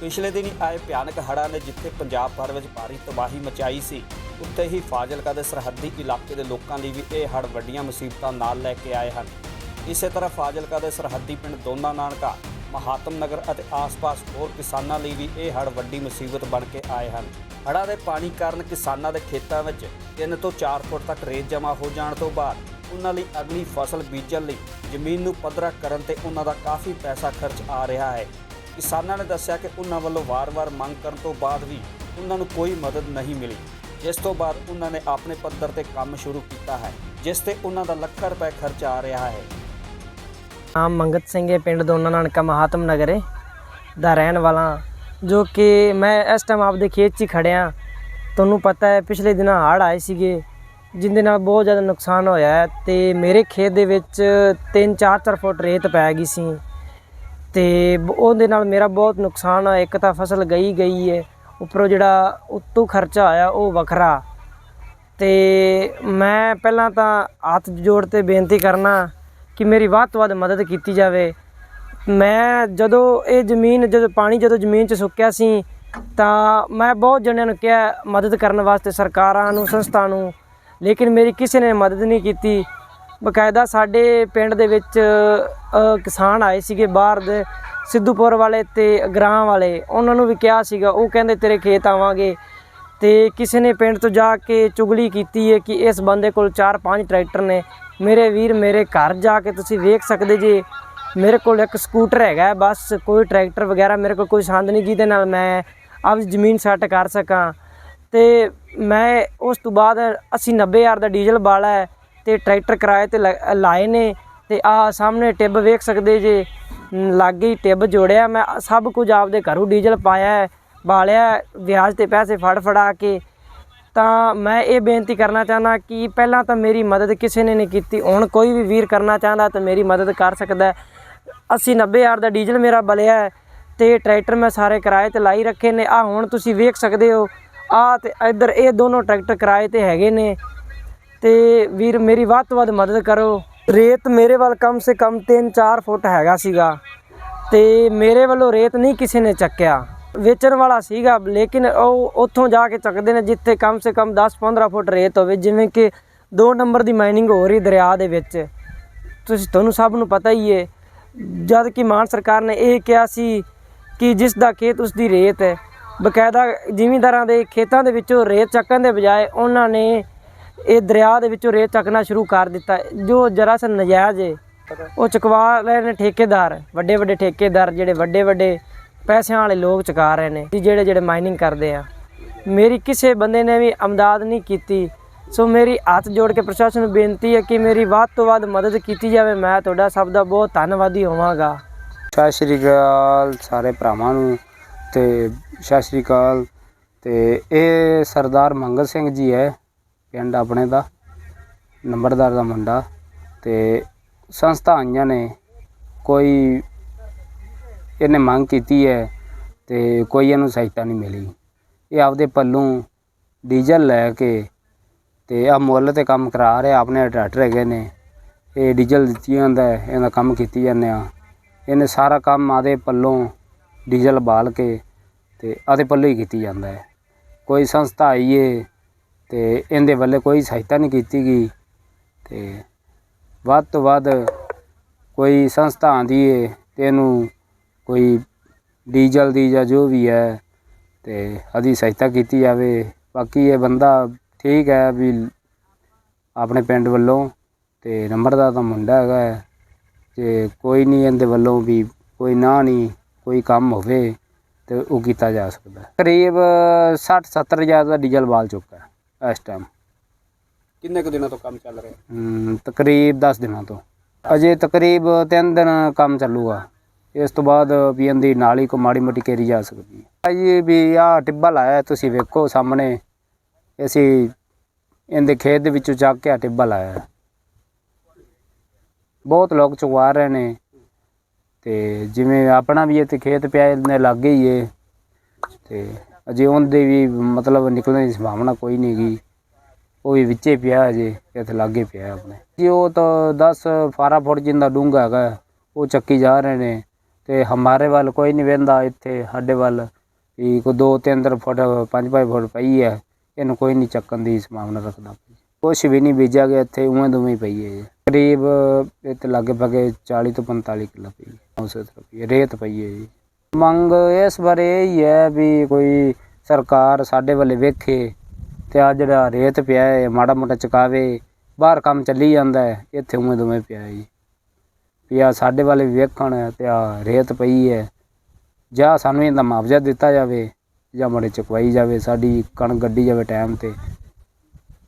ਪਿਛਲੇ ਦਿਨੀ ਆਏ ਭਿਆਨਕ ਹੜ੍ਹਾਂ ਨੇ ਜਿੱਥੇ ਪੰਜਾਬ ਭਰ ਵਿੱਚ ਭਾਰੀ ਤਬਾਹੀ ਮਚਾਈ ਸੀ, ਉੱਥੇ ਹੀ ਫਾਜ਼ਿਲਕਾ ਦੇ ਸਰਹੱਦੀ ਇਲਾਕੇ ਦੇ ਲੋਕਾਂ ਲਈ ਵੀ ਇਹ ਹੜ੍ਹ ਵੱਡੀਆਂ ਮੁਸੀਬਤਾਂ ਨਾਲ ਲੈ ਕੇ ਆਏ ਹਨ। ਇਸੇ ਤਰ੍ਹਾਂ ਫਾਜ਼ਿਲਕਾ ਦੇ ਸਰਹੱਦੀ ਪਿੰਡ ਦੋਨਾ ਨਾਨਕਾ, ਮਹਾਤਮ ਨਗਰ ਅਤੇ ਆਸ-ਪਾਸ ਹੋਰ ਕਿਸਾਨਾਂ ਲਈ ਵੀ ਇਹ ਹੜ੍ਹ ਵੱਡੀ ਮੁਸੀਬਤ ਬਣ ਕੇ ਆਏ ਹਨ। ਹੜ੍ਹਾਂ ਦੇ ਪਾਣੀ ਕਾਰਨ ਕਿਸਾਨਾਂ ਦੇ ਖੇਤਾਂ ਵਿੱਚ 3 ਤੋਂ 4 ਫੁੱਟ ਤੱਕ ਰੇਤ ਜਮ੍ਹਾਂ ਹੋ ਜਾਣ ਤੋਂ ਬਾਅਦ ਉਹਨਾਂ ਲਈ ਅਗਲੀ ਫਸਲ ਬੀਜਣ ਲਈ ਜ਼ਮੀਨ ਨੂੰ ਪੱਧਰਾ ਕਰਨ ਤੇ ਉਹਨਾਂ ਦਾ ਕਾਫੀ ਪੈਸਾ ਖਰਚ ਆ ਰਿਹਾ ਹੈ। ਕਿਸਾਨਾਂ ਨੇ ਦੱਸਿਆ ਕਿ ਉਹਨਾਂ ਵੱਲੋਂ ਵਾਰ-ਵਾਰ ਮੰਗ ਕਰਨ ਤੋਂ ਬਾਅਦ ਵੀ ਉਹਨਾਂ ਨੂੰ ਕੋਈ ਮਦਦ ਨਹੀਂ ਮਿਲੀ। ਜਿਸ ਤੋਂ ਬਾਅਦ ਉਹਨਾਂ ਨੇ ਆਪਣੇ ਪੱਧਰ ਤੇ ਕੰਮ ਸ਼ੁਰੂ ਕੀਤਾ ਹੈ, ਜਿਸ ਤੇ ਉਹਨਾਂ ਦਾ ਲੱਖਾਂ ਰੁਪਏ ਖਰਚ ਆ ਰਿਹਾ ਹੈ। ਨਾਮ ਮੰਗਤ ਸਿੰਘ ਹੈ, ਪਿੰਡ ਦੋਨਾ ਨਾਨਕਾ ਮਹਾਤਮ ਨਗਰੇ ਦਾ ਰਹਿਣ ਵਾਲਾ ਜੋ ਕਿ ਮੈਂ ਇਸ ਟਾਈਮ ਆਪਦੇ ਖੇਤ 'ਚ ਹੀ ਖੜਿਆ ਤੁਹਾਨੂੰ ਪਤਾ ਹੈ, ਪਿਛਲੇ ਦਿਨਾਂ ਹੜ੍ਹ ਆਏ ਸੀਗੇ, ਜਿੰਦੇ ਨਾਲ ਬਹੁਤ ਜ਼ਿਆਦਾ ਨੁਕਸਾਨ ਹੋਇਆ ਹੈ ਤੇ ਮੇਰੇ ਖੇਤ ਦੇ ਵਿੱਚ 3-4 ਫੁੱਟ ਰੇਤ ਪੈ ਗਈ ਸੀ। ਤੇ ਬ- ਉਹਦੇ ਨਾਲ ਮੇਰਾ ਬਹੁਤ ਨੁਕਸਾਨ ਆ। ਇੱਕ ਤਾਂ ਫਸਲ ਗਈ ਗਈ ਹੈ ਉੱਪਰੋਂ ਜਿਹੜਾ ਉੱਤੋਂ ਖਰਚਾ ਆਇਆ, ਉਹ ਵੱਖਰਾ। ਤੇ ਮੈਂ ਪਹਿਲਾਂ ਤਾਂ ਹੱਥ ਜੋੜ ਤੇ ਬੇਨਤੀ ਕਰਨਾ ਕਿ ਮੇਰੀ ਵੱਧ ਤੋਂ ਵੱਧ ਮਦਦ ਕੀਤੀ ਜਾਵੇ। ਮੈਂ ਜਦੋਂ ਇਹ ਜ਼ਮੀਨ, ਜਦੋਂ ਪਾਣੀ ਜਦੋਂ ਜ਼ਮੀਨ 'ਚ ਸੁੱਕਿਆ ਸੀ, ਤਾਂ ਮੈਂ ਬਹੁਤ ਜਣਿਆਂ ਨੂੰ ਕਿਹਾ ਮਦਦ ਕਰਨ ਵਾਸਤੇ, ਸਰਕਾਰਾਂ ਨੂੰ, ਸੰਸਥਾ ਨੂੰ। ਲੇਕਿਨ ਮੇਰੀ ਕਿਸੇ ਨੇ ਮਦਦ ਨਹੀਂ ਕੀਤੀ। ਬਕਾਇਦਾ ਸਾਡੇ ਪਿੰਡ ਦੇ ਵਿੱਚ ਕਿਸਾਨ ਆਏ ਸੀਗੇ ਬਾਹਰ ਦੇ, ਸਿੱਧੂਪੁਰ ਵਾਲੇ ਤੇ ਗ੍ਰਾਂ ਵਾਲੇ। ਉਹਨਾਂ ਨੂੰ ਵੀ ਕਿਹਾ ਸੀਗਾ, ਉਹ ਕਹਿੰਦੇ ਤੇਰੇ ਖੇਤ ਆਵਾਂਗੇ। ਤੇ ਕਿਸੇ ਨੇ ਪਿੰਡ ਤੋਂ ਜਾ ਕੇ ਚੁਗਲੀ ਕੀਤੀ ਹੈ ਕਿ ਇਸ ਬੰਦੇ ਕੋਲ 4-5 ਟਰੈਕਟਰ ਨੇ। ਮੇਰੇ ਵੀਰ ਮੇਰੇ ਘਰ ਜਾ ਕੇ ਤੁਸੀਂ ਵੇਖ ਸਕਦੇ ਜੀ। ਮੇਰੇ ਕੋਲ ਇੱਕ ਸਕੂਟਰ ਹੈਗਾ, ਬਸ ਕੋਈ ਟਰੈਕਟਰ ਵਗੈਰਾ ਮੇਰੇ ਕੋਲ ਕੋਈ ਸੰਦ ਨਹੀਂ, ਜਿਹਦੇ ਨਾਲ ਮੈਂ ਆਪ ਜ਼ਮੀਨ ਸੈੱਟ ਕਰ ਸਕਾਂ। ਤੇ ਮੈਂ ਉਸ ਤੋਂ ਬਾਅਦ 80 90 ਹਜ਼ਾਰ ਦਾ ਡੀਜ਼ਲ ਬਾਲਾ ਹੈ। ਤੇ ਟਰੈਕਟਰ ਕਿਰਾਏ ਤੇ ਲ- ਲਾਏ ਨੇ ਤੇ ਆ ਸਾਹਮਣੇ ਟਿੱਬ ਵੇਖ ਸਕਦੇ ਜੇ ਲਾਗੇ ਹੀ ਟਿੱਬ ਜੋੜਿਆ। ਮੈਂ ਸਭ ਕੁਝ ਆਪਦੇ ਘਰੋਂ ਡੀਜ਼ਲ ਪਾਇਆ ਬਾਲਿਆ ਵਿਆਜ ਤੇ ਪੈਸੇ ਫੜ ਫੜਾ ਕੇ। ਤਾਂ ਮੈਂ ਇਹ ਬੇਨਤੀ ਕਰਨਾ ਚਾਹੁੰਦਾ ਕਿ ਪਹਿਲਾਂ ਤਾਂ ਮੇਰੀ ਮਦਦ ਕਿਸੇ ਨੇ ਨਹੀਂ ਕੀਤੀ। ਹੁਣ ਕੋਈ ਵੀ ਵੀਰ ਕਰਨਾ ਚਾਹੁੰਦਾ ਤਾਂ ਮੇਰੀ ਮਦਦ ਕਰ ਸਕਦਾ ਹੈ। 80 90 ਹਜ਼ਾਰ ਦਾ ਡੀਜ਼ਲ ਮੇਰਾ ਬਲਿਆ ਹੈ ਤੇ ਟਰੈਕਟਰ ਮੈਂ ਸਾਰੇ ਕਿਰਾਏ ਤੇ ਲਾਈ ਰੱਖੇ ਨੇ। ਆ ਹੁਣ ਤੁਸੀਂ ਵੇਖ ਸਕਦੇ ਹੋ ਆ ਤੇ ਇੱਧਰ ਇਹ ਦੋਨੋਂ ਟਰੈਕਟਰ ਕਿਰਾਏ ਤੇ ਹੈਗੇ ਨੇ। ਤੇ ਵੀਰ, ਮੇਰੀ ਵੱਧ ਤੋਂ ਵੱਧ ਮਦਦ ਕਰੋ। ਰੇਤ ਮੇਰੇ ਵੱਲ ਕਮ ਸੇ ਕਮ 3-4 ਫੁੱਟ ਹੈਗਾ ਸੀਗਾ ਤੇ ਮੇਰੇ ਵੱਲੋਂ ਰੇਤ ਨਹੀਂ ਕਿਸੇ ਨੇ ਚੱਕਿਆ। ਵੇਚਣ ਵਾਲਾ ਸੀਗਾ, ਲੇਕਿਨ ਉਹ ਉੱਥੋਂ ਜਾ ਕੇ ਚੱਕਦੇ ਨੇ ਜਿੱਥੇ ਕਮ ਸੇ ਕਮ 10-15 ਫੁੱਟ ਰੇਤ ਹੋਵੇ, ਜਿਵੇਂ ਕਿ 2 ਨੰਬਰ ਦੀ ਮਾਈਨਿੰਗ ਹੋ ਰਹੀ ਦਰਿਆ ਦੇ ਵਿੱਚ। ਤੁਸੀਂ, ਤੁਹਾਨੂੰ ਸਭ ਨੂੰ ਪਤਾ ਹੀ ਹੈ ਜਦ ਕਿ ਮਾਨ ਸਰਕਾਰ ਨੇ ਇਹ ਕਿਹਾ ਸੀ ਕਿ ਜਿਸ ਦਾ ਖੇਤ ਉਸ ਦੀ ਰੇਤ ਹੈ, ਬਕਾਇਦਾ ਜ਼ਿਮੀਂਦਾਰਾਂ ਦੇ ਖੇਤਾਂ ਦੇ ਵਿੱਚੋਂ ਰੇਤ ਚੱਕਣ ਦੇ ਬਜਾਏ ਉਹਨਾਂ ਨੇ ਇਹ ਦਰਿਆ ਦੇ ਵਿੱਚੋਂ ਰੇਤ ਚੱਕਣਾ ਸ਼ੁਰੂ ਕਰ ਦਿੱਤਾ। ਜੋ ਜਰਾ ਸਾ ਨਜਾਇਜ਼ ਏ, ਉਹ ਚੁਕਵਾ ਰਹੇ ਨੇ ਠੇਕੇਦਾਰ। ਵੱਡੇ ਵੱਡੇ ਠੇਕੇਦਾਰ ਜਿਹੜੇ ਵੱਡੇ ਵੱਡੇ ਪੈਸਿਆਂ ਵਾਲੇ ਲੋਕ ਚੁਕਾ ਰਹੇ ਨੇ ਕਿ ਜਿਹੜੇ ਜਿਹੜੇ ਮਾਈਨਿੰਗ ਕਰਦੇ ਆ। ਮੇਰੀ ਕਿਸੇ ਬੰਦੇ ਨੇ ਵੀ ਅਮਦਾਦ ਨਹੀਂ ਕੀਤੀ। ਸੋ ਮੇਰੀ ਹੱਥ ਜੋੜ ਕੇ ਪ੍ਰਸ਼ਾਸਨ ਨੂੰ ਬੇਨਤੀ ਹੈ ਕਿ ਮੇਰੀ ਵੱਧ ਤੋਂ ਵੱਧ ਮਦਦ ਕੀਤੀ ਜਾਵੇ। ਮੈਂ ਤੁਹਾਡਾ ਸਭ ਦਾ ਬਹੁਤ ਧੰਨਵਾਦੀ ਹੋਵਾਂਗਾ। ਸਤਿ ਸ਼੍ਰੀ ਅਕਾਲ ਸਾਰੇ ਭਰਾਵਾਂ ਨੂੰ ਤੇ ਸਤਿ ਸ਼੍ਰੀ ਅਕਾਲ। ਤੇ ਇਹ ਸਰਦਾਰ ਮੰਗਲ ਸਿੰਘ ਜੀ ਹੈ। ਪਿੰਡ ਆਪਣੇ ਦਾ, ਨੰਬਰਦਾਰ ਦਾ ਮੁੰਡਾ ਤੇ ਸੰਸਥਾ ਆਈਆਂ ਨੇ, ਕੋਈ ਇਹਨੇ ਮੰਗ ਕੀਤੀ ਹੈ ਤੇ ਕੋਈ ਇਹਨੂੰ ਸਹਾਇਤਾ ਨਹੀਂ ਮਿਲੀ। ਇਹ ਆਪਦੇ ਪੱਲੋਂ ਡੀਜ਼ਲ ਲੈ ਕੇ ਤੇ ਆ ਮੁੱਲ ਤੇ ਕੰਮ ਕਰਾ ਰਿਹਾ, ਆਪਣੇ ਟਰੈਕਟਰ ਹੈਗੇ ਨੇ, ਇਹ ਡੀਜ਼ਲ ਦਿੱਤੀ ਜਾਂਦਾ ਇਹਦਾ ਕੰਮ ਕੀਤੀ ਜਾਂਦੇ ਆ ਇਹਨੇ ਸਾਰਾ ਕੰਮ ਆਦੇ ਪੱਲੋਂ ਡੀਜ਼ਲ ਬਾਲ ਕੇ ਤੇ ਆਦੇ ਪੱਲੋਂ ਹੀ ਕੀਤੀ ਜਾਂਦਾ ਹੈ। ਕੋਈ ਸੰਸਥਾ ਆਈਏ ਤੇ ਇਹਦੇ ਵੱਲੇ ਕੋਈ ਸਹਾਇਤਾ ਨਹੀਂ ਕੀਤੀ ਗਈ ਤੇ ਵੱਧ ਤੋਂ ਵੱਧ ਕੋਈ ਸੰਸਥਾ ਆਂਦੀ ਏ ਤੇ ਇਹਨੂੰ ਕੋਈ ਡੀਜ਼ਲ ਦੀ ਜਾਂ ਜੋ ਵੀ ਹੈ ਤੇ ਆਦੀ ਸਹਾਇਤਾ ਕੀਤੀ ਜਾਵੇ। ਬਾਕੀ ਇਹ ਬੰਦਾ ਠੀਕ ਹੈ ਵੀ ਆਪਣੇ ਪਿੰਡ ਵੱਲੋਂ ਤੇ ਨੰਬਰ ਦਾ ਤਾਂ ਮੁੰਡਾ ਹੈਗਾ ਹੈ। ਤੇ ਕੋਈ ਨਹੀਂ ਇਹਦੇ ਵੱਲੋਂ ਵੀ ਕੋਈ ਨਾ ਨਹੀਂ ਕੋਈ ਕੰਮ ਹੋਵੇ ਤੇ ਉਹ ਕੀਤਾ ਜਾ ਸਕਦਾ। ਕਰੀਬ 60 70 ਹਜ਼ਾਰ ਦਾ ਡੀਜ਼ਲ ਬਾਲ ਚੁੱਕਾ ਇਸ ਟਾਈਮ ਕਿੰਨੇ ਕੁ ਦਿਨਾਂ ਤੋਂ ਕੰਮ ਚੱਲ ਰਿਹਾ? ਹਮ, ਤਕਰੀਬ 10 ਦਿਨਾਂ ਤੋਂ। ਅਜੇ ਤਕਰੀਬ 3 ਦਿਨ ਕੰਮ ਚੱਲੂਗਾ। ਇਸ ਤੋਂ ਬਾਅਦ ਵੀ ਇਹਦੀ ਨਾਲੀ ਕੋ ਮਾੜੀ ਮੋਟੀ ਕੇਰੀ ਜਾ ਸਕਦੀ ਹੈ। ਜੀ ਵੀ ਆਹ ਟਿੱਬਾ ਲਾਇਆ ਤੁਸੀਂ ਵੇਖੋ ਸਾਹਮਣੇ। ਅਸੀਂ ਇਹਦੇ ਖੇਤ ਦੇ ਵਿੱਚੋਂ ਚੱਕ ਕੇ ਆਹ ਟਿੱਬਾ ਲਾਇਆ। ਹੈ। ਬਹੁਤ ਲੋਕ ਚੁਕਵਾ ਰਹੇ ਨੇ। ਤੇ ਜਿਵੇਂ ਆਪਣਾ ਵੀ ਇੱਥੇ ਖੇਤ ਪਿਆ ਇਹਨੇ ਲੱਗੇ ਹੀ ਏ। ਤੇ ਅਜੇ ਉਹਦੇ ਵੀ ਮਤਲਬ ਨਿਕਲਣ ਦੀ ਸੰਭਾਵਨਾ ਕੋਈ ਨਹੀਂ ਗੀ ਉਹ ਵੀ ਵਿੱਚੇ ਪਿਆ ਅਜੇ, ਇੱਥੇ ਲਾਗੇ ਪਿਆ ਆਪਣੇ। ਜੀ ਉਹ ਤਾਂ 10 12 ਫੁੱਟ ਜਿੰਦਾ ਡੂੰਘਾ ਹੈਗਾ। ਉਹ ਚੱਕੀ ਜਾ ਰਹੇ ਨੇ ਤੇ ਹਮਾਰੇ ਵੱਲ ਕੋਈ ਨਹੀਂ ਵੇਂਦਾ ਇੱਥੇ, ਸਾਡੇ ਵੱਲ ਵੀ ਕੋਈ 2-3 ਫੁੱਟ 5-5 ਫੁੱਟ ਪਈ ਹੈ। ਇਹਨੂੰ ਕੋਈ ਨਹੀਂ ਚੱਕਣ ਦੀ ਸੰਭਾਵਨਾ ਰੱਖਦਾ। ਕੁਛ ਵੀ ਨਹੀਂ ਬੀਜਿਆ ਗਿਆ, ਇੱਥੇ ਉਵੇਂ ਦੋਵੇਂ ਪਈ ਹੈ ਜੀ। ਕਰੀਬ ਇੱਥੇ ਲਾਗੇ ਭਾਗੇ 40 ਤੋਂ 45 ਕਿੱਲਾ ਪਈ ਹੈ। ਉਸੇ ਤਰ੍ਹਾਂ ਪਈ ਰੇਤ ਪਈ ਹੈ ਜੀ। ਮੰਗ ਇਸ ਬਾਰੇ ਇਹ ਹੀ ਹੈ ਵੀ ਕੋਈ ਸਰਕਾਰ ਸਾਡੇ ਵੱਲ ਵੇਖੇ ਤੇ ਆ ਜਿਹੜਾ ਰੇਤ ਪਿਆ ਹੈ ਮਾੜਾ ਮੋਟਾ ਚੁਕਾਵੇ, ਬਾਹਰ ਕੰਮ ਚੱਲੀ ਜਾਂਦਾ ਹੈ, ਇੱਥੇ ਉਵੇਂ ਦੋਵੇਂ ਪਿਆ ਹੈ ਜੀ। ਵੀ ਆ ਸਾਡੇ ਵੱਲ ਵੇਖਣ ਤੇ ਆ ਰੇਤ ਪਈ ਹੈ, ਜਾਂ ਸਾਨੂੰ ਇਹਦਾ ਮੁਆਵਜ਼ਾ ਦਿੱਤਾ ਜਾਵੇ ਜਾਂ ਮੜੇ ਚੁਕਵਾਈ ਜਾਵੇ, ਸਾਡੀ ਕਣਕ ਗੱਡੀ ਜਾਵੇ ਟਾਈਮ ਤੇ